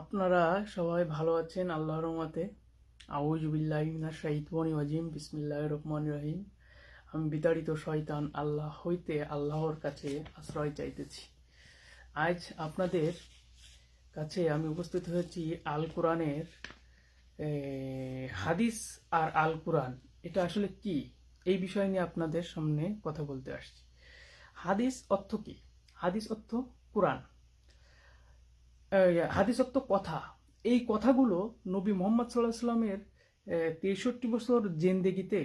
আপনারা সবাই ভালো আছেন, আল্লাহর রহমতে। আউজুবিল্লাহ মিনাশ শাইতানি ওয়াজিম, বিসমিল্লাহির রহমানির রহিম। আমি বিতাড়িত শয়তান আল্লাহ হইতে আল্লাহর কাছে আশ্রয় চাইতেছি। আজ আপনাদের কাছে আমি উপস্থিত হয়েছি আল কোরআনের হাদিস আর আল কোরআন এটা আসলে কি? এই বিষয় নিয়ে আপনাদের সামনে কথা বলতে আসছি। হাদিস অর্থ কি? হাদিস অর্থ কোরআন। এই হাদিস অর্থ কথা। এই কথাগুলো নবী মোহাম্মদ সাল্লাহ সাল্লামের তেষট্টি বছর জেন্দেগিতে,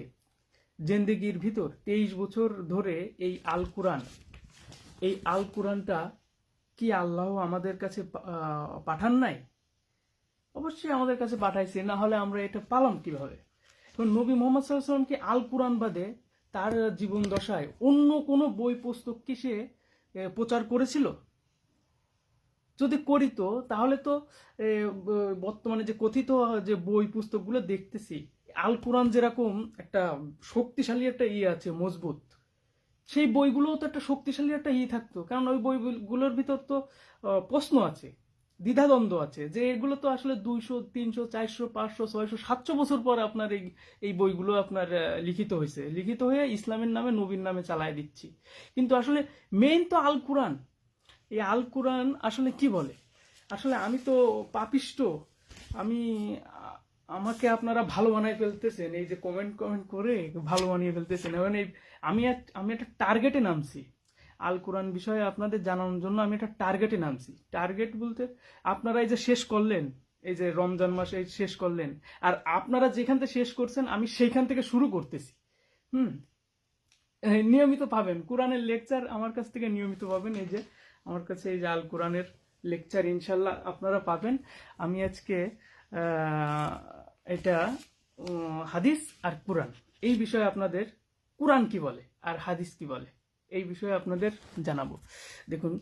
জেন্দেগির ভিতর তেইশ বছর ধরে এই আল কোরআন এই আল কোরআনটা কি আল্লাহ আমাদের কাছে পাঠান নাই? অবশ্যই আমাদের কাছে পাঠাইছে, না হলে আমরা এটা পালাম কীভাবে? এখন নবী মোহাম্মদ সাল্লাহ সাল্লামকে আল কোরআন বাদে তার জীবন দশায় অন্য কোনো বই পুস্তক কি সে প্রচার করেছিল? যদি করিত তাহলে তো বর্তমানে যে কথিত যে বই পুস্তকগুলো দেখতেছি, আল কোরআন যেরকম একটা শক্তিশালী একটা ইয়ে আছে, মজবুত, সেই বইগুলোও তো একটা শক্তিশালী একটা ইয়ে থাকতো। কারণ ওই বইগুলোর ভিতর তো প্রশ্ন আছে, দ্বিধাদ্বন্দ্ব আছে, যে এগুলো তো আসলে দুইশো, তিনশো, চারশো, পাঁচশো, ছয়শো, সাতশো বছর পর আপনার এই এই বইগুলো আপনার লিখিত হয়েছে। লিখিত হয়ে ইসলামের নামে, নবীর নামে চালায় দিচ্ছি। কিন্তু আসলে মেইন তো আল কোরআন। এই আল কোরআন আসলে কি বলে? আসলে আমি তো পাপিষ্ট। আমি, আমাকে আপনারা ভালো বানিয়ে ফেলতেছেন, এই যে কমেন্ট কমেন্ট করে ভালো বানিয়ে ফেলতেছেন। এবং এই আমি আমি একটা টার্গেটে নামছি। আল কোরআন বিষয়ে আপনাদের জানানোর জন্য আমি একটা টার্গেটে নামছি। টার্গেট বলতে আপনারা এই যে শেষ করলেন, এই যে রমজান মাসে শেষ করলেন, আর আপনারা যেখান থেকে শেষ করছেন, আমি সেইখান থেকে শুরু করতেছি। হুম? নিয়মিত পাবেন। কোরআনের লেকচার আমার কাছ থেকে নিয়মিত পাবেন, এই যে আমার কাছে এই যে আল কোরআনের লেকচার ইনশাল্লাহ আপনারা পাবেন। আমি আজকে এটা হাদিস আর কোরআন, এই বিষয়ে আপনাদের কোরআন কি বলে আর হাদিস কি বলে, এই বিষয়ে আপনাদের জানাব। দেখুন,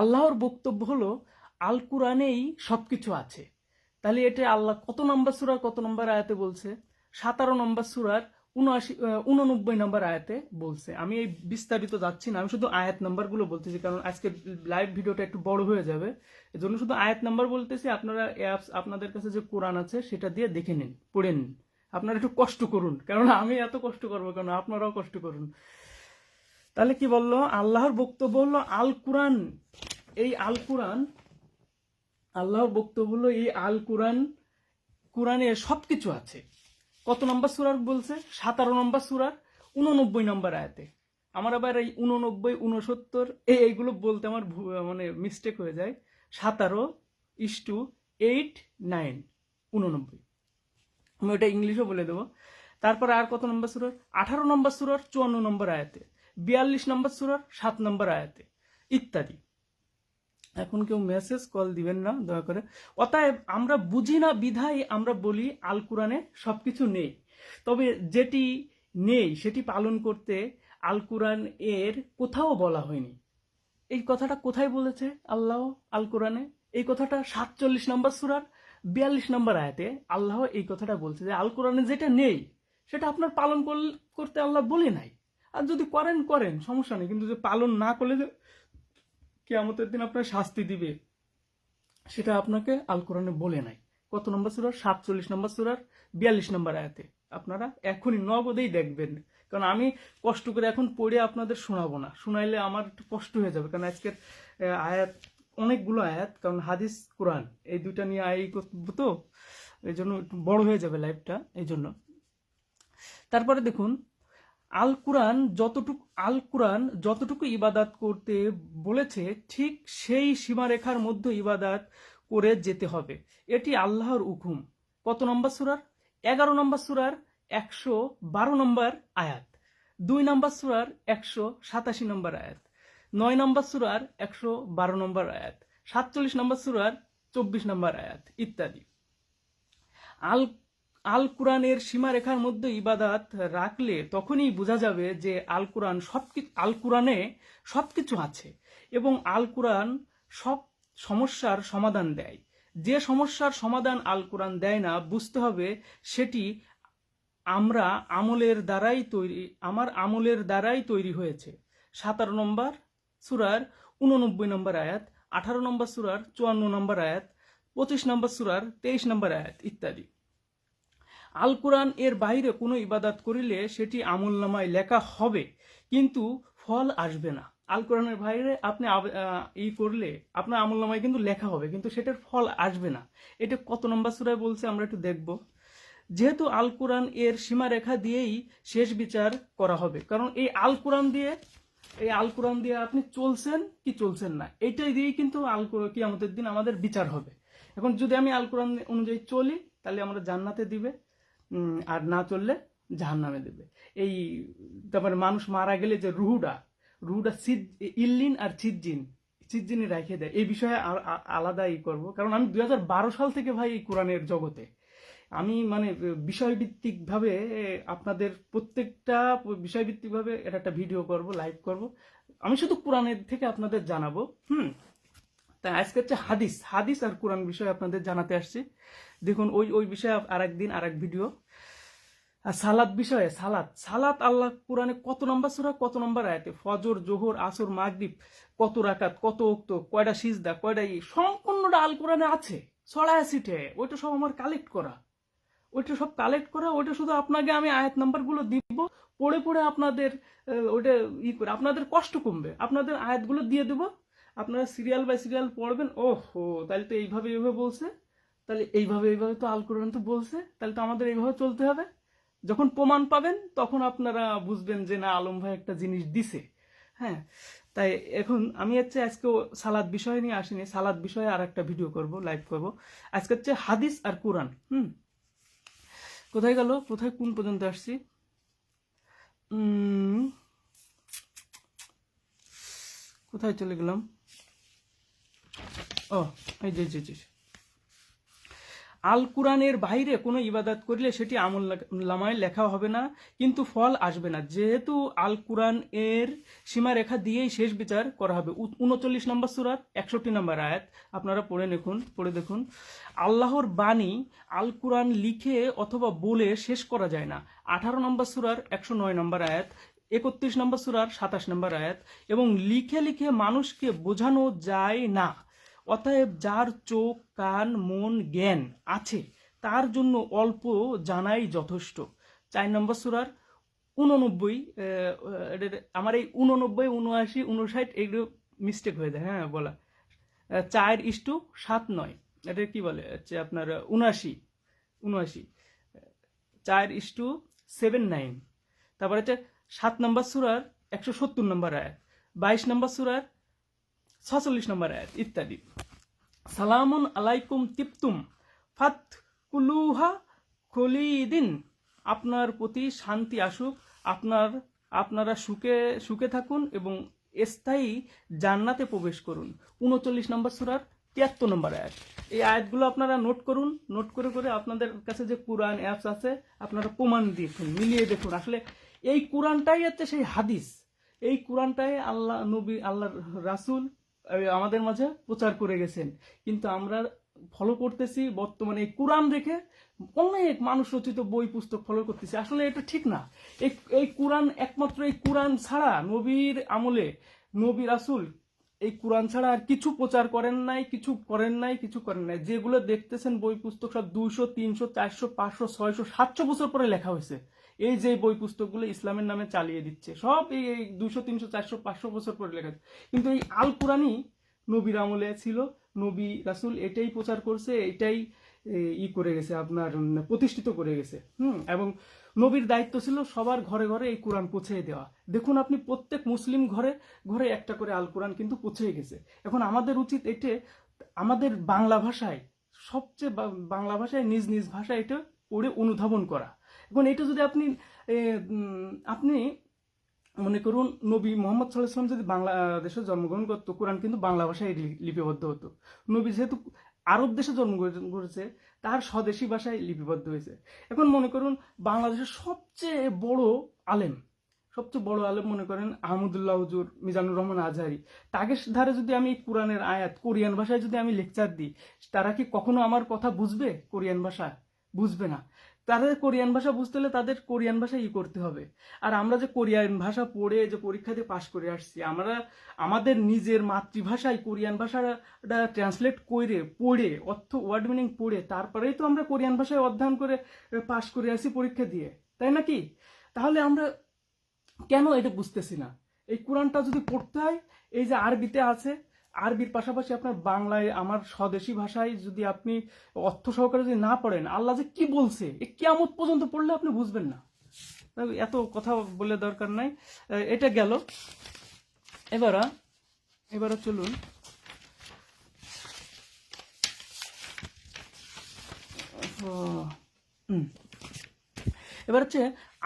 আল্লাহর বক্তব্য হলো, আল কোরআনেই সব কিছু আছে। তাহলে এটা আল্লাহ কত নম্বর সুরার কত নম্বর আয়াতে বলছে? সাতারো নম্বর সুরার উনআশি উননব্বই নম্বর আয়াতে বলছে, আমি এই বিস্তারিত যাচ্ছি না, আমি শুধু আয়াত নাম্বারগুলো বলতেছি, কারণ আজকে লাইভ ভিডিওটা একটু বড় হয়ে যাবে। এজন্য শুধু আয়াত নাম্বার বলতেছি, আপনারা অ্যাপস আপনাদের কাছে যে কোরআন আছে, সেটা দিয়ে দেখে নিন, পড়ে নিন। আপনারা একটু কষ্ট করুন কারণ আমি এত কষ্ট করব কেন? আপনারাও কষ্ট করুন। তাহলে কি বলল? আল্লাহর বক্তব্য হলো আল কোরআন এই আল কোরআন আল্লাহর বক্তব্য হলো এই আল কোরআন কোরআনে সব কিছু আছে। কত নম্বর সুরার বলছে? সাতারো নম্বর সুরার, উননব্বই নম্বর আয়াতে। আমার আবার এই উননব্বই, উনসত্তর, এই এইগুলো বলতে আমার মানে মিস্টেক হয়ে যায়। সাতারো ইস টু এইট নাইন উননব্বই। আমি ওটা ইংলিশও বলে দেবো। তারপরে আর কত নম্বর সুরার? আঠারো নম্বর সুরার, চুয়ান্ন নম্বর আয়াতে। বিয়াল্লিশ নম্বর সুরার, সাত নম্বর আয়াতে। ইত্যাদি। এখন কেউ মেসেজ কল দিবেন না, দয়া করে। অতএব আমরা বুঝি না বিধায় আমরা বলি, আল কোরআনে সব কিছু নেই। তবে যেটি নেই, সেটি পালন করতে আল কোরআন এর কোথাও বলা হয়নি। এই কথাটা কোথায় বলেছে আল্লাহ আল কোরআনে? এই কথাটা সাতচল্লিশ নম্বর সুরার বিয়াল্লিশ নম্বর আয়াতে আল্লাহ এই কথাটা বলছে যে, আল কোরআনে যেটা নেই, সেটা আপনার পালন করতে আল্লাহ বলে নাই। আর যদি করেন করেন, সমস্যা নেই। কিন্তু যে পালন না করলে কেয়ামতের দিন আপনার শাস্তি দিবে। সেটা আপনাকে আল কোরআনে বলে নাই। কত নম্বর সুরার সাতচল্লিশ নম্বর সুরার বিয়াল্লিশ নম্বর আয়াতে। আপনারা এখনই নগদেই দেখবেন। কারণ আমি কষ্ট করে এখন পড়ে আপনাদের শোনাবো না। শোনাইলে আমার একটু কষ্ট হয়ে যাবে। কারণ আজকের আয়াত, অনেকগুলো আয়াত। কারণ হাদিস, কোরআন, এই দুইটা নিয়ে আয় করব তো। এই জন্য একটু বড় হয়ে যাবে লাইফটা এই জন্য তারপরে দেখুন আল কোরআন যতটুকু আল কোরআন যতটুকু ইবাদাত করতে বলেছে, ঠিক সেই সীমারেখার মধ্যে ইবাদাত করে যেতে হবে। এটি আল্লাহর হুকুম। কত নম্বর সুরার? এগারো নম্বর সুরার একশো বারো নম্বর আয়াত। দুই নম্বর সুরার একশো সাতাশি নম্বর আয়াত। নয় নম্বর সুরার একশো বারো নম্বর আয়াত। সাতচল্লিশ নম্বর সুরার চব্বিশ নম্বর আয়াত, ইত্যাদি। আল আল কোরআনের সীমারেখার মধ্যে ইবাদাত রাখলে তখনই বোঝা যাবে যে আল কোরআন সব আল কোরআনে সব কিছু আছে এবং আল কোরআন সব সমস্যার সমাধান দেয়। যে সমস্যার সমাধান আল কোরআন দেয় না, বুঝতে হবে সেটি আমরা আমলের দ্বারাই তৈরি, আমার আমলের দ্বারাই তৈরি হয়েছে। সাতারো নম্বর সুরার উননব্বই নম্বর আয়াত, আঠারো নম্বর সুরার চুয়ান্ন নম্বর আয়াত, পঁচিশ নম্বর সুরার তেইশ নম্বর আয়াত ইত্যাদি। আল কোরআন এর বাইরে কোনো ইবাদাত করিলে সেটি আমল নামায় লেখা হবে, কিন্তু ফল আসবে না। আল কোরআনের বাইরে আপনি ই করলে আপনার আমল নামায় কিন্তু লেখা হবে, কিন্তু সেটার ফল আসবে না। এটা কত নম্বর সুরায় বলছে আমরা একটু দেখব। যেহেতু আল কোরআন এর সীমারেখা দিয়েই শেষ বিচার করা হবে, কারণ এই আল কোরআন দিয়ে, এই আল কোরআন দিয়ে আপনি চলছেন কি চলছেন না, এটাই দিয়েই কিন্তু আল কি আমাদের দিন আমাদের বিচার হবে। এখন যদি আমি আল কোরআন অনুযায়ী চলি, তাহলে আমরা জান্নাতে দিবে। আর না চললে জাহান্নামে দেবে। এই, তারপরে মানুষ মারা গেলে যে রুহুটা রুহুটা সিদ, ইল্লিন আর চিজ্জিন চিজ্জিনে রেখে দেয়। এই বিষয়ে আলাদা ই করব। কারণ আমি দু হাজার বারো সাল থেকে ভাই এই কোরআনের জগতে। আমি মানে বিষয়ভিত্তিকভাবে আপনাদের প্রত্যেকটা বিষয়ভিত্তিকভাবে এটা একটা ভিডিও করব, লাইভ করব। আমি শুধু কোরআনের থেকে আপনাদের জানাব। হুম? তাই আজকে হচ্ছে হাদিস হাদিস আর কোরআন বিষয়ে আপনাদের জানাতে আসছি। দেখুন, ওই ওই বিষয়ে আর একদিন আর এক ভিডিও। আর সালাদ বিষয়ে সালাদ সালাত আল্লাহ কোরআনে কত নম্বর সুরা, কত নম্বর আয়াতে? ফজর, জোহর, আসর, মাগরিব, কত রাকাত, কত উক্ত, কয়টা সিজদা, কয়টা ই সম্পূর্ণটা আল কোরআনে আছে। ছড়ায় সিটে ওইটা সব আমার কালেক্ট করা। ওইটা সব কালেক্ট করা, ওইটা শুধু আপনাকে আমি আয়াত নাম্বারগুলো দিব, পড়ে পড়ে আপনাদের ওইটা ই করে, আপনাদের কষ্ট কমবে। আপনাদের আয়াতগুলো দিয়ে দেবো আপনারা সিরিয়াল বাই সিরিয়াল পড়বেন ও হো তাহলে তো এইভাবে এইভাবে বলছে। তাহলে এইভাবে এইভাবে তো আল কোরআন তো বলছে, তাহলে তো আমাদের এইভাবে চলতে হবে। যখন প্রমাণ পাবেন, তখন আপনারা বুঝবেন যে না, আলম ভাই একটা জিনিস দিছে। হ্যাঁ তাই এখন আমি হচ্ছে আজকে সালাদ বিষয় নিয়ে আসিনি, সালাদ বিষয়ে আর একটা ভিডিও করব লাইভ করব। আজকে হচ্ছে হাদিস আর কোরআন, হুম? কোথায় গেল? কোথায় কোন পর্যন্ত আসছি? কোথায় চলে গেলাম? যে যে যে। আল কোরআনের বাইরে কোনো ইবাদত করলে সেটি আমল লামায় লেখা হবে না, কিন্তু ফল আসবে না। যেহেতু আল কোরআন এর সীমারেখা দিয়েই শেষ বিচার করা হবে। উনচল্লিশ নম্বর সুরাত, একষট্টি নম্বর আয়াত। আপনারা পড়ে দেখুন পড়ে দেখুন। আল্লাহর বাণী আল কোরআন লিখে অথবা বলে শেষ করা যায় না। আঠারো নম্বর সুরার একশো নয় নম্বর আয়াত, একত্রিশ নম্বর সুরার সাতাশ নম্বর আয়াত। এবং লিখে লিখে মানুষকে বোঝানো যায় না। অতএব যার চোখ, কান, মন, জ্ঞান আছে, তার জন্য অল্প জানাই যথেষ্ট। চার নম্বর সুরার উননব্বই আমার এই উননব্বই উনআশি উনষাট এগুলো মিস্টেক হয়ে যায় হ্যাঁ বলা। চার ইস্টু সাত নয়, এটা কি বলে? হচ্ছে আপনার উনআশি উনআশি চার ইস্টু সেভেন নাইন। তারপরে হচ্ছে সাত নম্বর সুরার একশো সত্তর নম্বর আয়াত। বাইশ নম্বর সুরার ছচল্লিশ নম্বর আয়াত, ইত্যাদি। সালামুন আলাইকুম তিপ্তুম ফাত কুলুহা খলিদিন। আপনার প্রতি শান্তি আসুক, আপনার, আপনারা সুখে সুখে থাকুন এবং স্থায়ী জান্নাতে প্রবেশ করুন। উনচল্লিশ নম্বর সুরার তিয়াত্তর নম্বর আয়াত। এই আয়াতগুলো আপনারা নোট করুন, নোট করে করে আপনাদের কাছে যে কোরআন অ্যাপস আছে, আপনারা প্রমাণ দেখুন মিলিয়ে দেখুন। আসলে এই কোরআনটাই হচ্ছে সেই হাদিস। এই কোরআনটাই আল্লাহ নবী আল্লাহ রাসুল আমাদের মাঝে প্রচার করে গেছেন। কিন্তু আমরা ফলো করতেছি, বর্তমানে এই কোরআন রেখে অনেক মানুষ রচিত বই, পুস্তক ফলো করতেছি। আসলে এটা ঠিক না। এই কোরআন একমাত্র, এই কোরআন ছাড়া নবীর আমলে, নবী রাসুল, এই কোরআন ছাড়া আর কিছু প্রচার করেন নাই, কিছু করেন নাই, কিছু করেন নাই। যেগুলো দেখতেছেন বই, পুস্তক সব দুইশো, তিনশো, চারশো, পাঁচশো, ছয়শো, সাতশো বছর পরে লেখা হয়েছে। এই যে বই পুস্তকগুলো ইসলামের নামে চালিয়ে দিচ্ছে, সব এই এই দুশো, তিনশো, চারশো, পাঁচশো বছর পরে লেখা। কিন্তু এই আল কোরআনই নবীর আমলে ছিল, নবী, রাসুল এটাই প্রচার করছে, এটাই ই করে গেছে, আপনার প্রতিষ্ঠিত করে গেছে, হুম? এবং নবীর দায়িত্ব ছিল সবার ঘরে ঘরে এই কোরআন পৌঁছে দেওয়া। দেখুন আপনি প্রত্যেক মুসলিম ঘরে ঘরে একটা করে আল কোরআন কিন্তু পৌঁছে গেছে। এখন আমাদের উচিত এটা, আমাদের বাংলা ভাষায়, সবচেয়ে বাংলা ভাষায় নিজ নিজ ভাষায় এটা পড়ে অনুধাবন করা। এখন এটা যদি আপনি আপনি মনে করুন নবী মোহাম্মদ সাল্লাহ ইসলাম যদি বাংলাদেশে জন্মগ্রহণ করতো, কোরআন কিন্তু বাংলা ভাষায় লিপিবদ্ধ হতো। নবী যেহেতু আরব দেশে জন্মগ্রহণ করেছে, তার স্বদেশী ভাষায় লিপিবদ্ধ হয়েছে। এখন মনে করুন বাংলাদেশের সবচেয়ে বড় আলেম, সবচেয়ে বড় আলেম মনে করেন আহমদুল্লাহ হুজুর মিজানুর রহমান আজহারি। তাকে ধারে যদি আমি কোরআনের আয়াত, কোরিয়ান ভাষায় যদি আমি লেকচার দিই, তারা কি কখনো আমার কথা বুঝবে? কোরিয়ান ভাষা বুঝবে না। তাদের কোরিয়ান ভাষা বুঝতে হলে তাদের কোরিয়ান ভাষা ই করতে হবে। আর আমরা যে কোরিয়ান ভাষা পড়ে, যে পরীক্ষা দিয়ে পাশ করে আসছি, আমরা, আমাদের নিজের মাতৃভাষায় কোরিয়ান ভাষাটা ট্রান্সলেট করে, পড়ে, অর্থ ওয়ার্ড মিনিং পড়ে, তারপরেই তো আমরা কোরিয়ান ভাষায় অধ্যয়ন করে পাশ করে আসি পরীক্ষা দিয়ে। তাই নাকি তাহলে আমরা কেন এটা বুঝতেছি না? এই কোরআনটা যদি পড়তে হয়, এই যে আরবিতে আছে আরবির পাশাপাশি আপনার বাংলায়, আমার স্বদেশী ভাষায় যদি আপনি অর্থ সহকারে যদি না পড়েন, আল্লাহ যে কি বলছে, এ কেমন পর্যন্ত পড়লে আপনি বুঝবেন না। এত কথা বলে দরকার নাই। এটা গেল। এবার এবারে চলুন। এবার হচ্ছে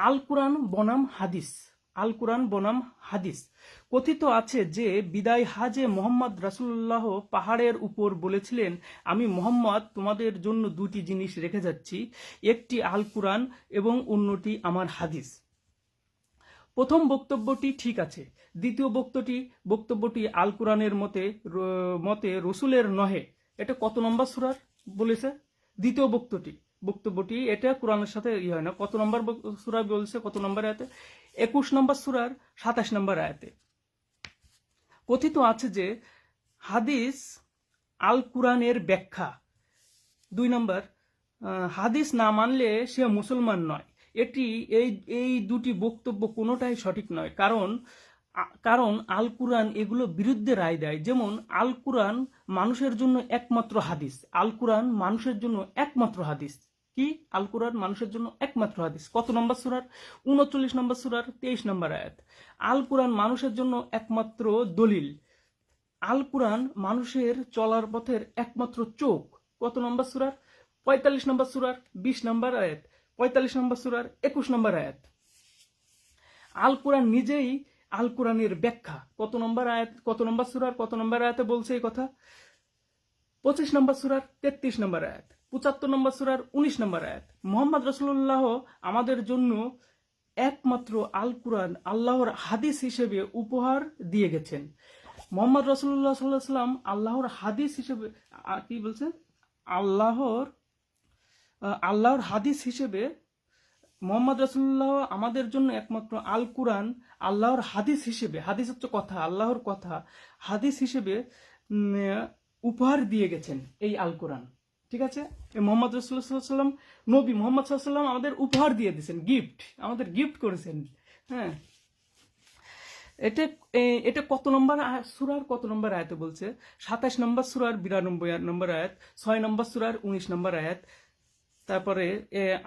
আল কোরআন বনাম হাদিস। আল কোরআন বনাম হাদিস। কথিত আছে যে, বিদায় হাজে মোহাম্মদ রাসুল্লাহ পাহাড়ের উপর বলেছিলেন, আমি মোহাম্মদ, তোমাদের জন্য দুটি জিনিস রেখে যাচ্ছি, একটি আল কোরআন এবং অন্যটি আমার হাদিস। প্রথম বক্তব্যটি ঠিক আছে। দ্বিতীয় বক্তব্যটি বক্তব্যটি আল কোরআনের মতে মতে রসুলের নহে। এটা কত নম্বর সুরার বলেছে? দ্বিতীয় বক্তব্যটি বক্তব্যটি এটা কোরআনের সাথে ই হয় না। কত নম্বর সূরা বলছে? কত নম্বর আয়াতে? একুশ নম্বর সুরার সাতাশ নম্বর আয়াতে। কথিত আছে যে হাদিস আল কোরআনের ব্যাখ্যা। দুই নম্বর হাদিস না মানলে সে মুসলমান নয়। এটি এই এই দুটি বক্তব্য কোনোটাই সঠিক নয়। কারণ কারণ আল কুরআন এগুলো বিরুদ্ধে রায় দেয়। যেমন আল কুরআন মানুষের জন্য একমাত্র হাদিস। আল কুরআন মানুষের জন্য একমাত্র হাদিস। কি? আল কুরআন মানুষের জন্য একমাত্র হাদিস। কত নম্বর সুরার? উনচল্লিশ নম্বর সুরার তেইশ নম্বর আয়াত। আল কুরআন মানুষের জন্য একমাত্র দলিল। আল কুরআন মানুষের চলার পথের একমাত্র চোখ। কত নম্বর সুরার? পঁয়তাল্লিশ নম্বর সুরার বিশ নম্বর আয়াত। পঁয়তাল্লিশ নম্বর সুরার একুশ নম্বর আয়াত। আল কোরআন নিজেই আল কোরআনের ব্যাখ্যা। কত নম্বর আয়াত, কত নম্বর সুরার, কত নম্বর আয়াতে বলছে এই কথা? পঁচিশ নম্বর সুরার তেত্রিশ নম্বর আয়াত। পঁচাত্তর নম্বর সুরার উনিশ নম্বর আয়াত। মোহাম্মদ রসুল্লাহ আমাদের জন্য একমাত্র আল কুরআন আল্লাহর হাদিস হিসেবে উপহার দিয়ে গেছেন। মোহাম্মদ রসুল্লাহ সাল্লাহ সাল্লাম আল্লাহর হাদিস হিসেবে কি বলছেন? আল্লাহর আল্লাহর হাদিস হিসেবে মোহাম্মদ রসুল্লাহ আমাদের জন্য একমাত্র আল কুরআন আল্লাহর হাদিস হিসেবে, হাদিস হচ্ছে কথা, আল্লাহর কথা, হাদিস হিসেবে উপহার দিয়ে গেছেন এই আল কোরআন ঠিক আছে? মোহাম্মদ রসুল্লাহ সাল্লাম নবী মোহাম্মদ সাল্লাম আমাদের উপহার দিয়ে দিয়েছেন গিফট আমাদের গিফট করেছেন। হ্যাঁ। এটা এটা কত নম্বর সুরার কত নম্বর আয়াতে বলছে? সাতাশ নম্বর সুরার বিরানব্বই নম্বর আয়াত, ছয় নম্বর সুরার উনিশ নম্বর আয়াত, তারপরে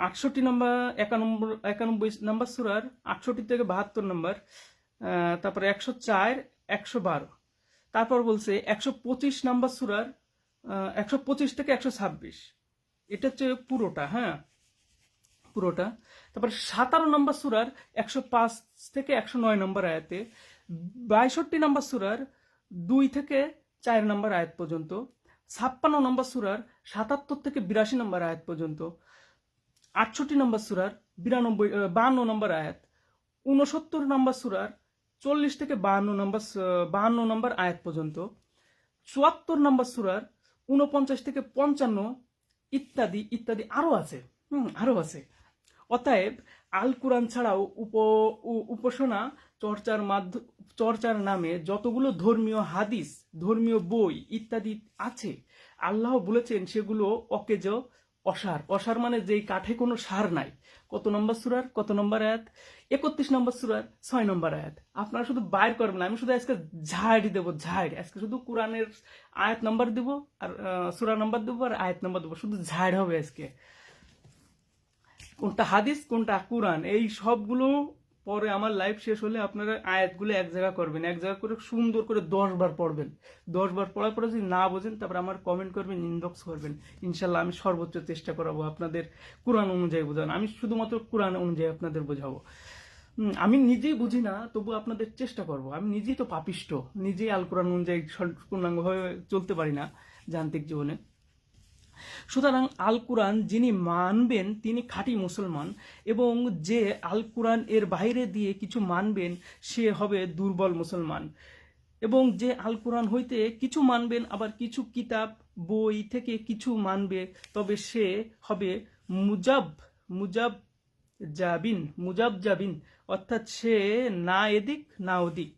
আটষট্টি নম্বর, একানব্বই একানব্বই নম্বর সুরার আটষট্টি থেকে বাহাত্তর নম্বর তারপরে একশো চার, একশো বারো। তারপর বলছে, একশো পঁচিশ নম্বর সুরার একশো পঁচিশ থেকে একশো ছাব্বিশ। এটা হচ্ছে পুরোটা হ্যাঁ? পুরোটা। তারপরে সাতারো নম্বর সুরার একশো পাঁচ থেকে একশো নয় নম্বর আয়াতে, বাইষট্টি নম্বর সুরার দুই থেকে চার নম্বর আয়াত পর্যন্ত, ছাপ্পান্ন নম্বর সুরার সাতাত্তর থেকে বিরাশি নম্বর আয়াত পর্যন্ত, আটষট্টি নম্বর সুরার বিরানব্বই বাহান্ন নম্বর আয়াত উনসত্তর নম্বর সুরার চল্লিশ থেকে বাহান্ন নম্বর বাহান্ন নম্বর আয়াত পর্যন্ত, চুয়াত্তর নম্বর সুরার উনপঞ্চাশ থেকে পঞ্চান্ন ইত্যাদি ইত্যাদি আরও আছে। হুম আরও আছে। অতএব আল কোরআন ছাড়াও উপ উপাসনা, চর্চার মাধ্য, চর্চার নামে যতগুলো ধর্মীয় হাদিস, ধর্মীয় বই ইত্যাদি আছে, আল্লাহ বলেছেন সেগুলো অকেজ অসার। অসার মানে যেই কাঠে কোনো সার নাই। কত নম্বর সুরার? কত নম্বর আয়াত? একত্রিশ নম্বর সুরার, ছয় নম্বর আয়াত। আপনারা শুধু বাইর করবেন না, আমি শুধু আজকে ঝাড়ি দেবো, ঝাড়। আজকে শুধু কোরআনের আয়াত নম্বর দেব আর সুরা নম্বর দেবো আর আয়াত নম্বর দেবো। শুধু ঝাড় হবে আজকে। কোনটা হাদিস, কোনটা কোরআন? এই সবগুলো পরে আমার লাইফ শেষ হলে আপনারা আয়াতগুলো এক জায়গা করবেন, এক জায়গা করে সুন্দর করে দশ বার পড়বেন। দশ বার পড়ার পরে যদি না বোঝেন, তারপর আমার কমেন্ট করবেন ইনবক্স করবেন। ইনশাল্লাহ আমি সর্বোচ্চ চেষ্টা করাবো আপনাদের কোরআন অনুযায়ী বোঝানো আমি শুধুমাত্র কোরআন অনুযায়ী আপনাদের বোঝাবো। আমি নিজেই বুঝি না, তবু আপনাদের চেষ্টা করব। আমি নিজেই তো পাপিষ্ট, নিজেই আল কোরআন অনুযায়ী পূর্ণাঙ্গভাবে চলতে পারি না যান্ত্রিক জীবনে। সুতরাং আল কোরআন যিনি মানবেন, তিনি খাঁটি মুসলমান এবং যে আল কোরআন এর বাইরে দিয়ে কিছু মানবেন, সে হবে দুর্বল মুসলমান। এবং যে আল কোরআন হইতে কিছু মানবেন, আবার কিছু কিতাব, বই থেকে কিছু মানবে, তবে সে হবে মুজাব মুজাব জাবিন মুজাব জাবিন, অর্থাৎ সে না এদিক, না ওদিক।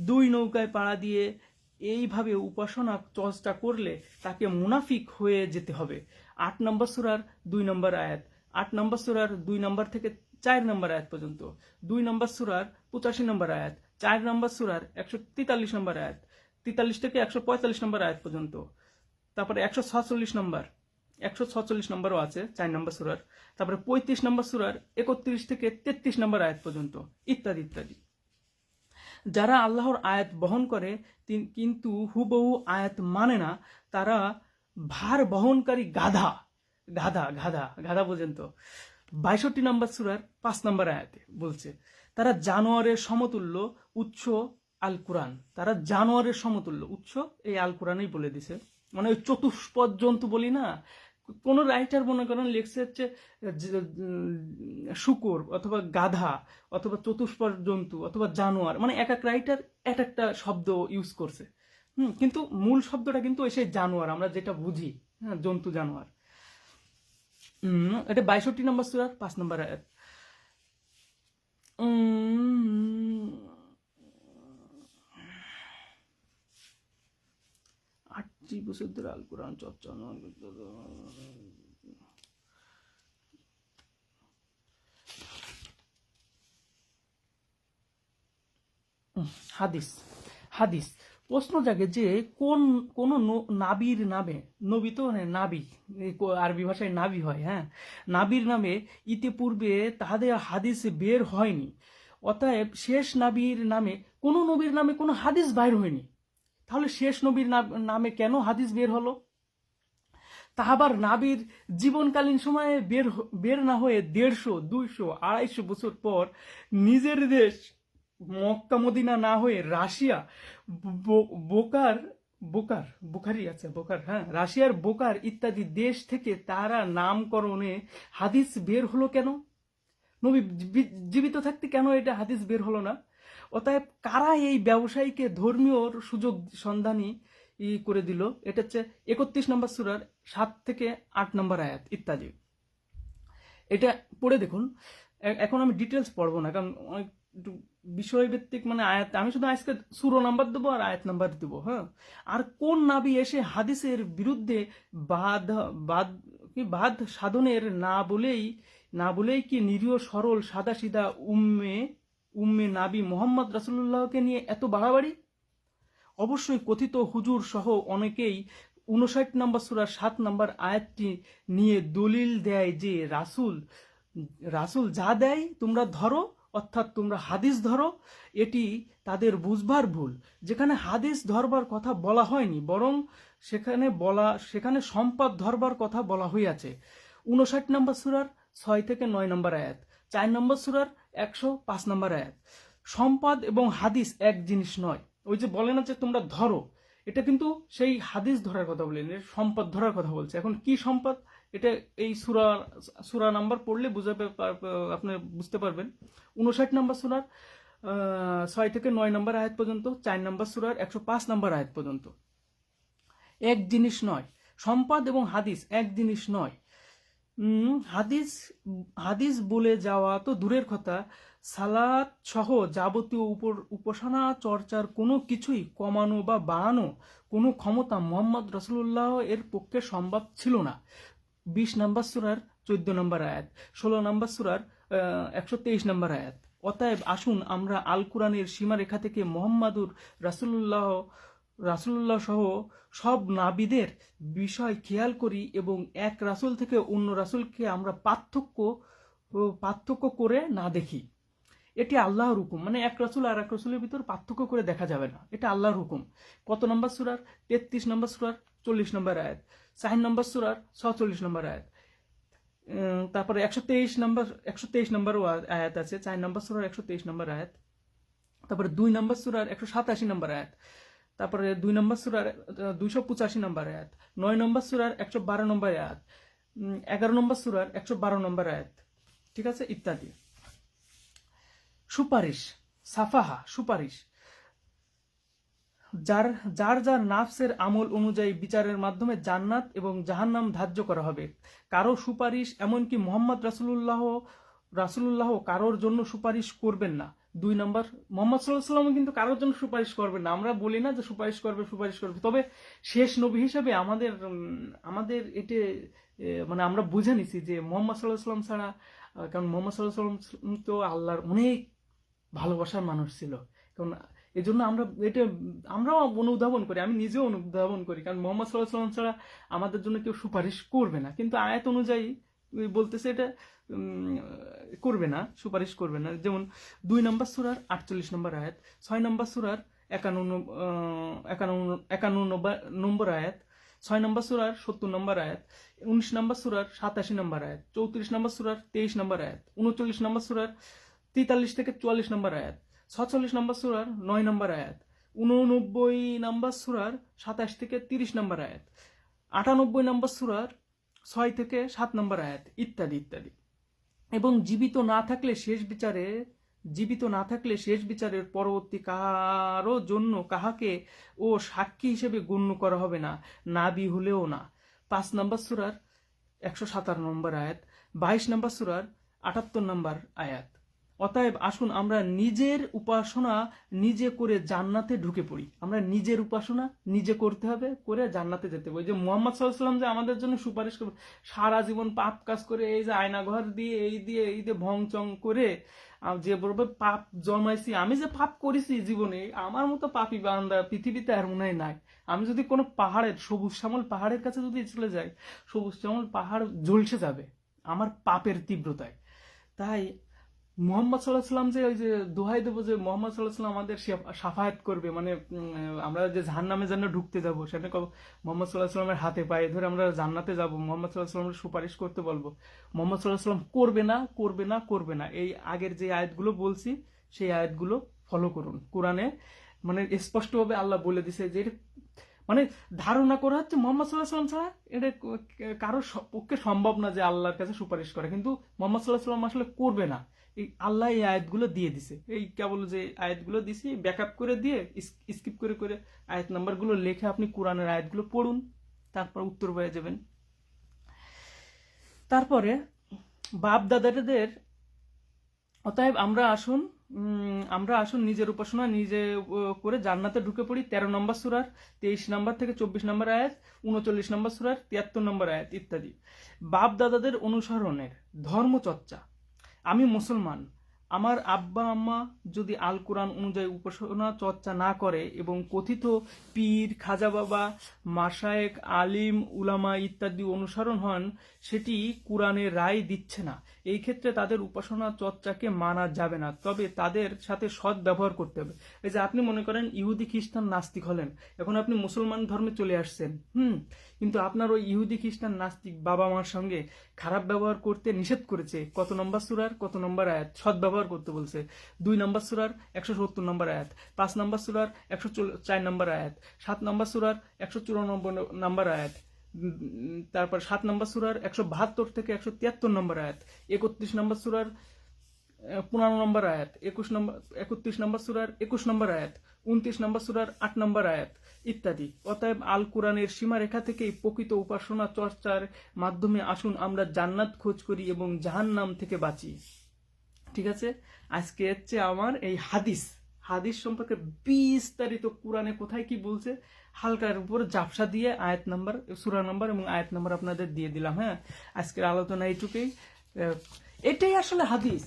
দুই নৌকায় পাড়া দিয়ে এইভাবে উপাসনা চর্চা করলে তাকে মুনাফিক হয়ে যেতে হবে। আট নম্বর সুরার দুই নম্বর আয়াত। আট নম্বর সুরার দুই নম্বর থেকে চার নম্বর আয়াত পর্যন্ত। দুই নম্বর সুরার পঁচাশি নম্বর আয়াত। চার নম্বর সুরার একশো তেতাল্লিশ নম্বর আয়াত। তেতাল্লিশ থেকে একশো পঁয়তাল্লিশ নম্বর আয়াত পর্যন্ত। তারপরে একশো সাতচল্লিশ নম্বর। একশো ছচল্লিশ নম্বরও আছে চার নম্বর সুরার। তারপরে পঁয়ত্রিশ নম্বর সুরার একত্রিশ থেকে তেত্রিশ নম্বর আয়াত পর্যন্ত। ইত্যাদি ইত্যাদি। যারা আল্লাহর আয়াত বহন করে কিন্তু হুবহু আয়াত মানে না, তারা ভার বহনকারী গাধা। গাধা গাধা গাধা পর্যন্ত। বাইষট্টি নম্বর সুরার পাঁচ নম্বর আয়াতে বলছে, তারা জানোয়ারের সমতুল্য উৎস আল কোরআন তারা জানোয়ারের সমতুল্য উৎস এই আল কোরআনই বলে দিছে। মানে ওই চতুষ্পদ জন্তু বলি না কোন রাইটার মনে করেন লিখছে হচ্ছে শুকর অথবা গাধা অথবা চতুষ্পর জন্তু অথবা জানোয়ার মানে এক এক রাইটার এক একটা শব্দ ইউজ করছে। হুম, কিন্তু মূল শব্দটা কিন্তু ওই সেই জানোয়ার, আমরা যেটা বুঝি হ্যাঁ জন্তু জানোয়ার। এটা বাইষট্টি নম্বর সুরার পাঁচ নম্বর আয়াত। আটটি বছর ধরে আল কোরআন চর্চা হাদিস হাদিস। প্রশ্ন জাগে যে কোন কোন নাবির নামে, নবী তো মানে নাবি আরবি ভাষায় নাবি হয় হ্যাঁ? নাবির নামে ইতিপূর্বে তাহাদের হাদিস বের হয়নি। অতএব শেষ নাবির নামে, কোনো নবীর নামে কোনো হাদিস বাইর হয়নি। তাহলে শেষ নবীর নাম- কেন হাদিস বের হলো? তাহাবার নাবির জীবনকালীন সময়ে বের বের না হয়ে দেড়শো, দুইশো, আড়াইশো বছর পর নিজের দেশ মক্কা, মদিনা না হয়ে রাশিয়া বোকার বোকার বোকারি আছে, বোকার হ্যাঁ রাশিয়ার বোকার ইত্যাদি দেশ থেকে তারা নামকরণে হাদিস বের হলো কেন? নবী জীবি- জীবিত থাকতে কেন এটা হাদিস বের হলো না? অতএব কারা এই ব্যবসায়ীকে ধর্মীয় সুযোগ সন্ধানী ই করে দিল? এটা হচ্ছে একত্রিশ নম্বর সুরার সাত থেকে আট নম্বর আয়াত, ইত্যাদি। এটা পড়ে দেখুন। এখন আমি ডিটেলস পড়ব না, কারণ অনেক বিষয়ভিত্তিক মানে আয়াত। আমি শুধু আজকে সুরো নাম্বার দেবো আর আয়াত নাম্বার দেবো হ্যাঁ? আর কোন নাবি এসে হাদিসের বিরুদ্ধে বাদ বাদ কি বাদ সাধনের না বলেই না বলেই কি নিরীহ সরল সাদা সিধা উম্মে উম্মে নাবি মোহাম্মদ রাসুল্লাহকে নিয়ে এত বাড়াবাড়ি? অবশ্যই কথিত হুজুর সহ অনেকেই উনষাট নম্বর সুরার সাত নম্বর আয়াতটি নিয়ে দলিল দেয় যে রাসুল রাসুল যা দেয় তোমরা ধরো, অর্থাৎ তোমরা হাদিস ধরো, এটি তাদের বুঝবার ভুল। যেখানে হাদিস ধরবার কথা বলা হয়নি, বরং সেখানে বলা, সেখানে সম্পদ ধরবার কথা বলা হইয়াছে। উনষাট নম্বর সুরার ছয় থেকে নয় নম্বর আয়াত। চার নম্বর সুরার একশো পাঁচ নম্বর আয়াত। সম্পদ এবং হাদিস এক জিনিস নয়। ওই যে বলে না যে তোমরা ধরো। এটা কিন্তু সেই হাদিস ধরার কথা এর সম্পদ ধরার কথা বলছে। এখন কি সম্পদ? এটা এই সুরা সুরা নাম্বার পড়লে বুঝাবে আপনি বুঝতে পারবেন। উনষাট নম্বর সুরার ছয় থেকে নয় নম্বর আয়াত পর্যন্ত, চার নম্বর সুরার একশো পাঁচ নম্বর আয়াত পর্যন্ত। এক জিনিস নয়। সম্পদ এবং হাদিস এক জিনিস নয়। হাদিস হাদিস বলে যাওয়া তো দূরের কথা। সালাদ সহ যাবতীয় উপর, উপাসনা, চর্চার কোনো কিছুই কমানো বা বাড়ানো কোনো ক্ষমতা মোহাম্মদ রসুল্লাহ এর পক্ষে সম্ভব ছিল না। বিশ নম্বর সুরার চোদ্দ নম্বর আয়াত, ষোলো নম্বর সুরার একশো তেইশ নম্বর আয়াত। অতএব আসুন আমরা আল কোরআনের সীমারেখা থেকে মোহাম্মদুর রাসুল্লাহ রাসুল্লাহ সহ সব নাবিদের বিষয় খেয়াল করি এবং এক রাসুল থেকে অন্য রাসুলকে আমরা পার্থক্য পার্থক্য করে না দেখি। এটি আল্লাহর হুকুম। মানে এক রাসুল আর এক রাসুলের ভিতর পার্থক্য করে দেখা যাবে না। এটা আল্লাহর হুকুম। কত নম্বর সুরার? তেত্রিশ নম্বর সুরার, চল্লিশ নম্বর আয়াত। চার নম্বর সুরার ছচল্লিশ নম্বর আয়াত। তারপরে একশো তেইশ নম্বর, একশো তেইশ নম্বরও আ- আয়াত আছে। চার নম্বর সুরার একশো তেইশ নম্বর আয়াত। তারপরে দুই নম্বর সুরার একশো সাতাশি নম্বর আয়াত। তারপরে দুই নম্বর সুরার দুইশো পঁচাশি নম্বর আয়াত, নয় নম্বর সুরার একশো বারো নম্বর আয়াত এগারো নম্বর সুরার একশো বারো নম্বর আয়াত, ঠিক আছে? ইত্যাদি। সুপারিশ, সাফাহা, সুপারিশ। যার যার যার নাফসের আমল অনুযায়ী বিচারের মাধ্যমে জান্নাত এবং জাহান্নাম ধার্য করা হবে, কারও সুপারিশ এমনকি মোহাম্মদ রাসুলুল্লাহ রাসুলুল্লাহ কারোর জন্য সুপারিশ করবেন না। দুই নম্বর মোহাম্মদ সাল্লাহ সাল্লাম কিন্তু কারোর জন্য সুপারিশ করবে না। আমরা বলি না যে সুপারিশ করবে সুপারিশ করবে। তবে শেষ নবী হিসাবে আমাদের আমাদের এতে এ, মানে আমরা বুঝে নিছি যে মোহাম্মদ সাল্লাহ সাল্লাম ছাড়া কারণ মোহাম্মদ সাল্লাহ সাল্লাম তো আল্লাহর অনেক ভালোবাসার মানুষ ছিল। কারণ এই জন্য আমরা এটা আমরাও অনুধাবন করি আমি নিজেও অনুধাবন করি। কারণ মোহাম্মদ সাল্লাহ সাল্লাম ছাড়া আমাদের জন্য কেউ সুপারিশ করবে না। কিন্তু আয়াত অনুযায়ী বলতেছে এটা করবে না, সুপারিশ করবে না। যেমন দুই নম্বর সুরার আটচল্লিশ নম্বর আয়াত, ছয় নম্বর সুরার একান্ন একান্ন একান্ন নম্বর আয়াত, ছয় নম্বর সুরার সত্তর নম্বর আয়াত, উনিশ নম্বর সুরার সাতাশি নম্বর আয়াত, চৌত্রিশ নম্বর সুরার তেইশ নম্বর আয়াত, উনচল্লিশ নম্বর সুরার তেতাল্লিশ থেকে চুয়াল্লিশ নম্বর আয়াত, ছচল্লিশ নম্বর সুরার নয় নম্বর আয়াত, উননব্বই নম্বর সুরার সাতাশ থেকে তিরিশ নম্বর আয়াত, আটানব্বই নম্বর সুরার ছয় থেকে সাত নম্বর আয়াত, ইত্যাদি ইত্যাদি। এবং জীবিত না থাকলে শেষ বিচারে, জীবিত না থাকলে শেষ বিচারের পরবর্তী কারও জন্য কাহাকে ও সাক্ষী হিসেবে গণ্য করা হবে না, নাবি হলেও না। পাঁচ নম্বর সুরার একশো সাতান্ন নম্বর আয়াত, বাইশ নম্বর সুরার আটাত্তর নম্বর আয়াত। অতএব আসুন আমরা নিজের উপাসনা নিজে করে জান্নাতে ঢুকে পড়ি। আমরা নিজের উপাসনা নিজে করতে হবে, করে জান্নাতে যেতে ওই যে মোহাম্মদ সাল্লাম যে আমাদের জন্য সুপারিশ করবে সারা জীবন পাপ কাজ করে, এই যে আয়নাঘর দিয়ে, এই দিয়ে এই দিয়ে ভং চং করে যে বলবে পাপ জমাইছি, আমি যে পাপ করেছি জীবনে, আমার মতো পাপি বান্দা পৃথিবীতে আর মনে হয় নাই। আমি যদি কোনো পাহাড়ের, সবুজ শ্যামল পাহাড়ের কাছে যদি চলে যাই, সবুজ শ্যামল পাহাড় ঝলসে যাবে, আমার পাপের তীব্রতায়। তাই মোহাম্মদ সাল্লাহ সাল্লাম যে ওই যে দোহাই দেবো যে মোহাম্মদ সাল্লাহ সাল্লাম আমাদের সাফায়াত করবে মানে আমরা যে জাহান্নামে জান্নাত ঢুকতে যাব কব মোহাম্মদ সাল্লাহ সাল্লামের হাতে পায়ে ধরে আমরা জান্নাতে যাব, মোহাম্মদ সাল্লাহ সাল্লামের সুপারিশ করতে বলব। মোহাম্মদ সাল্লাহ সাল্লাম করবে না করবে না করবে না। এই আগের যে আয়াতগুলো বলছি, সেই আয়াতগুলো ফলো করুন। কোরআনে মানে স্পষ্টভাবে আল্লাহ বলে দিছে যে মানে ধারণা করা হচ্ছে মোহাম্মদ সাল্লাহ সাল্লাম ছাড়া এটা কারোর পক্ষে সম্ভব না যে আল্লাহর কাছে সুপারিশ করে। কিন্তু মোহাম্মদ সাল্লাহ সাল্লাম আসলে করবে না। এই আল্লাহ এই আয়াতগুলো দিয়ে দিছে। এই কেবল যে আয়াতগুলো দিছি ব্যাকআপ করে দিয়ে স্কিপ করে করে আয়াত নাম্বারগুলো লেখে আপনি কোরআনের আয়াতগুলো পড়ুন, তারপর উত্তর পেয়ে যাবেন। তারপরে বাপ দাদাদের অতএব আমরা আসুন আমরা আসুন নিজের উপাসনা নিজে করে জান্নাতে ঢুকে পড়ি, তেরো নম্বর সুরার, তেইশ নম্বর থেকে চব্বিশ নম্বর আয়াত, উনচল্লিশ নম্বর সুরার, তিয়াত্তর নম্বর আয়াত ইত্যাদি। বাপ দাদাদের অনুসরণের ধর্মচর্চা আমি মুসলমান। আমার আব্বা আম্মা যদি আল কোরআন অনুযায়ী উপাসনা চর্চা না করে এবং কথিত পীর, খাজা বাবা মাসায়েক আলিম, উলামা ইত্যাদি অনুসরণ হন, সেটি কোরআনের রায় দিচ্ছে না। এই ক্ষেত্রে তাদের উপাসনা চর্চাকে মানা যাবে না, তবে তাদের সাথে সৎ ব্যবহার করতে হবে। এই যে আপনি মনে করেন ইহুদি খ্রিস্টান নাস্তিক হলেন, এখন আপনি মুসলমান ধর্মে চলে আসছেন, হুম? কিন্তু আপনার ওই ইহুদি খ্রিস্টান নাস্তিক বাবা মার সঙ্গে খারাপ ব্যবহার করতে নিষেধ করেছে। কত নম্বর সুরার? কত নম্বর আয়াত? সৎ ব্যবহার করতে বলছে। দুই নম্বর সুরার, একশো সত্তর নম্বর আয়াত। পাঁচ নম্বর সুরার, একশো চার নম্বর আয়াত। সাত নম্বর সুরার, একশো চুরানব্বই নম্বর আয়াত। তারপর সাত নম্বর সুরার, একশো বাহাত্তর থেকে একশো তিয়াত্তর নম্বর আয়াত। একত্রিশ নম্বর সুরার পনেরো নম্বর আয়াত। একুশ নম্বর, একত্রিশ নম্বর সুরার, একুশ নম্বর আয়াত। উনত্রিশ নম্বর সুরার, আট নম্বর আয়াত। ইত্যাদি। অতএব আল কোরআনের সীমারেখা থেকেই প্রকৃত উপাসনা চর্চার মাধ্যমে আসুন, আমরা জান্নাত খোঁজ করি এবং জাহান্নাম থেকে বাঁচি। ঠিক আছে? আজকে হচ্ছে আমার এই হাদিস হাদিস সম্পর্কে বিস্তারিত কোরআনে কোথায় কি বলছে, হালকার উপর জাপসা দিয়ে আয়াত নাম্বার, সুরা নাম্বার এবং আয়াত নাম্বার আপনাদের দিয়ে দিলাম হ্যাঁ? আজকের আলোচনা এইটুকুই। এটাই আসলে হাদিস।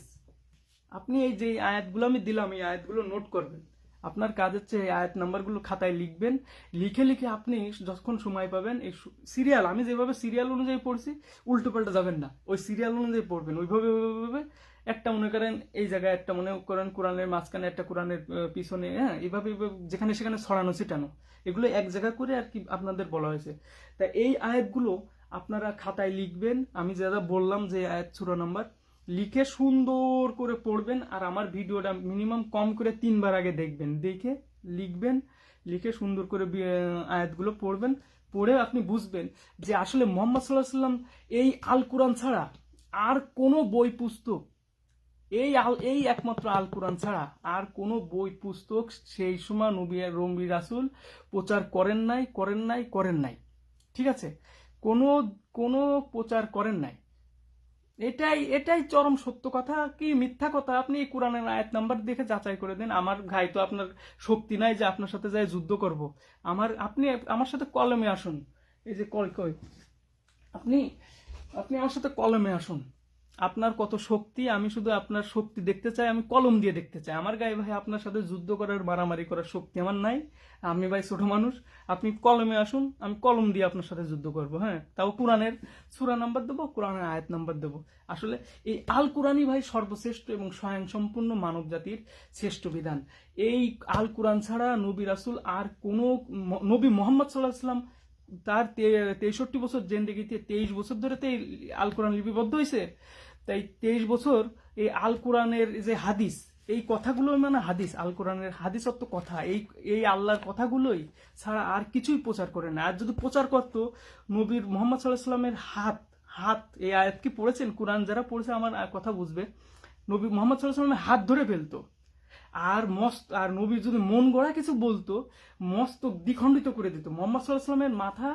আপনি এই যে আয়াতগুলো আমি দিলাম, এই আয়াতগুলো নোট করবেন। আপনার কাজ হচ্ছে এই আয়াত নাম্বারগুলো খাতায় লিখবেন। লিখে লিখে আপনি যখন সময় পাবেন, এই সিরিয়াল আমি যেভাবে সিরিয়াল অনুযায়ী পড়ছি, উল্টো পাল্টা যাবেন না। ওই সিরিয়াল অনুযায়ী পড়বেন। ওইভাবে ওইভাবে একটা মনে করেন, এই জায়গায় একটা মনে করেন, কোরআনের মাঝখানে একটা কোরআনের পিছনে হ্যাঁ এইভাবে যেখানে সেখানে ছড়ানো, ছিটানো। এগুলো এক জায়গা করে আর কি আপনাদের বলা হয়েছে। তা এই আয়াতগুলো আপনারা খাতায় লিখবেন। আমি যারা বললাম যে আয়াত সুরা নাম্বার লিখে সুন্দর করে পড়বেন আর আমার ভিডিওটা মিনিমাম কম করে তিনবার আগে দেখবেন। দেখে লিখবেন, লিখে সুন্দর করে আয়াতগুলো পড়বেন, পড়ে আপনি বুঝবেন যে আসলে মোহাম্মদ সাল্লাহ সাল্লাম এই আল কোরআন ছাড়া আর কোনো বই পুস্তক, এই আল এই একমাত্র আল কোরআন ছাড়া আর কোনো বই পুস্তক সেই সময় নবী রম্বি রাসুল প্রচার করেন নাই করেন নাই করেন নাই। ঠিক আছে? কোনো কোনো প্রচার করেন নাই। এটাই এটাই চরম সত্য কথা। কি মিথ্যা কথা? আপনি এই কোরআনের আয়াত নাম্বার দেখে যাচাই করে দেন। আমার ঘাই তো আপনার শক্তি নাই যে আপনার সাথে যাই যুদ্ধ করব। আমার, আপনি, আমার সাথে কলমে আসুন। এই যে কল কই? আপনি আপনি আমার সাথে কলমে আসুন। আপনার কত শক্তি, আমি শুধু আপনার শক্তি দেখতে চাই, আমি কলম দিয়ে দেখতে চাই। আমার গায়ে ভাই, আপনার সাথে যুদ্ধ করার, মারামারি করার শক্তি আমার নাই। আমি ভাই ছোট মানুষ, আপনি কলমে আসুন, আমি কলম দিয়ে আপনার সাথে যুদ্ধ করব হ্যাঁ? তাও কোরআনের সুরা নাম্বার দেবো, কোরআনের আয়াত নাম্বার দেবো। আসলে এই আল কোরআনই ভাই সর্বশ্রেষ্ঠ এবং স্বয়ংসম্পূর্ণ মানব জাতির শ্রেষ্ঠ বিধান। এই আল কোরআন ছাড়া নবী রাসুল আর কোনো নবী মোহাম্মদ সাল্লাহ সাল্লাম তার তেষট্টি বছর জেন্দেগিতে তেইশ বছর ধরে তো এই আল কোরআন লিপিবদ্ধ হয়েছে তাই তেইশ বছর এই আল কোরআনের যে হাদিস, এই কথাগুলো মানে হাদিস, আল কোরআনের হাদিসত্ব কথা, এই এই আল্লাহর কথাগুলোই ছাড়া আর কিছুই প্রচার করে না। আর যদি প্রচার করতো, নবীর মোহাম্মদ সাল্লাহ সাল্লামের হাত হাত, এই আয়াত কি পড়েছেন? কোরআন যারা পড়েছে, আমার কথা বুঝবে। নবী মোহাম্মদ সাল্লাহ সাল্লামের হাত ধরে ফেলতো। আর মস্ত, আর নবী যদি মন গড়া কিছু বলতো, মস্ত দ্বিখণ্ডিত করে দিত। মোহাম্মদ সাল্লাহ সাল্লামের মাথা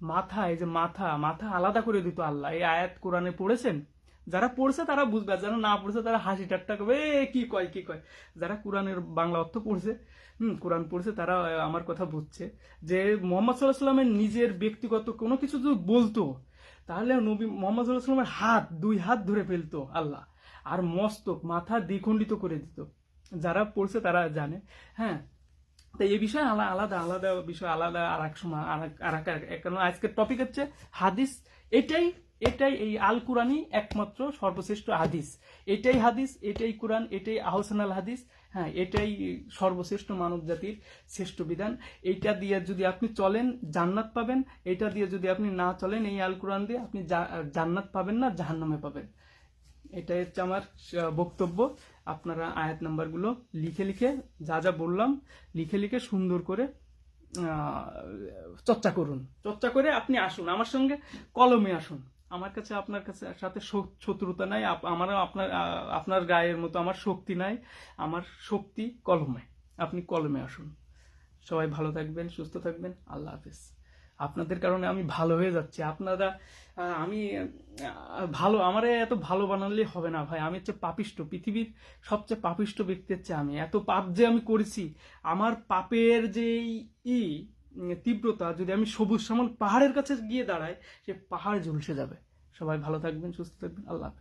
মাথা, এই যে মাথা মাথা আলাদা করে দিত আল্লাহ। এই আয়াত কোরআনে পড়েছেন? যারা পড়ছে তারা বুঝবে যারা না পড়ছে তারা হাসি ঠাট্টা করবে এ কি কয় কি কয় যারা কোরআনের বাংলা অর্থ পড়ছে হুম কোরআন পড়ছে তারা আমার কথা বুঝছে যে মোহাম্মদ সাল্লাহ সাল্লামের নিজের ব্যক্তিগত কোনো কিছু যদি বলতো তাহলে নবী মোহাম্মদ সাল্লাহ সাল্লামের হাত দুই হাত ধরে ফেলতো আল্লাহ আর মস্তক মাথা দ্বিখণ্ডিত করে দিত যারা পড়ছে তারা জানে হ্যাঁ তাই এই বিষয়ে আলা- আলাদা আলাদা বিষয় আলাদা আর এক সময় আর এক- আজকের টপিক হচ্ছে হাদিস এটাই এটাই এই আল কোরআনই একমাত্র সর্বশ্রেষ্ঠ হাদিস। এটাই হাদিস, এটাই কোরআন, এটাই আহসানাল হাদিস। হ্যাঁ এটাই সর্বশ্রেষ্ঠ মানব জাতির শ্রেষ্ঠ বিধান। এইটা দিয়ে যদি আপনি চলেন, জান্নাত পাবেন। এটা দিয়ে যদি আপনি না চলেন এই আল কোরআন দিয়ে, আপনি জান্নাত পাবেন না, জাহান্নামে পাবেন। এটাই হচ্ছে আমার বক্তব্য। আপনারা আয়াত নাম্বারগুলো লিখে লিখে, যা যা বললাম, লিখে লিখে সুন্দর করে চর্চা করুন। চর্চা করে আপনি আসুন। আমার সঙ্গে কলমে আসুন। আমার কাছে, আপনার কাছে সাথে শত্রুতা নাই আমারও আপনার আপনার গায়ের মতো আমার শক্তি নাই, আমার শক্তি কলমে, আপনি কলমে আসুন। সবাই ভালো থাকবেন, সুস্থ থাকবেন, আল্লাহ হাফিজ। আপনাদের কারণে আমি ভালো হয়ে যাচ্ছি। আপনারা আমি ভালো, আমারে এত ভালো বানালে হবে না ভাই। আমি হচ্ছে পাপিষ্ট। পৃথিবীর সবচেয়ে পাপিষ্ট ব্যক্তি হচ্ছে আমি। এত পাপ যে আমি করেছি, আমার পাপের যে ই তীব্রতা যদি আমি সবুজ শ্যামল পাহাড়ের কাছে গিয়ে দাঁড়াই, সে পাহাড় ঝলসে যাবে। সবাই ভালো থাকবেন, সুস্থ থাকবেন, আল্লাহ হাফিজ।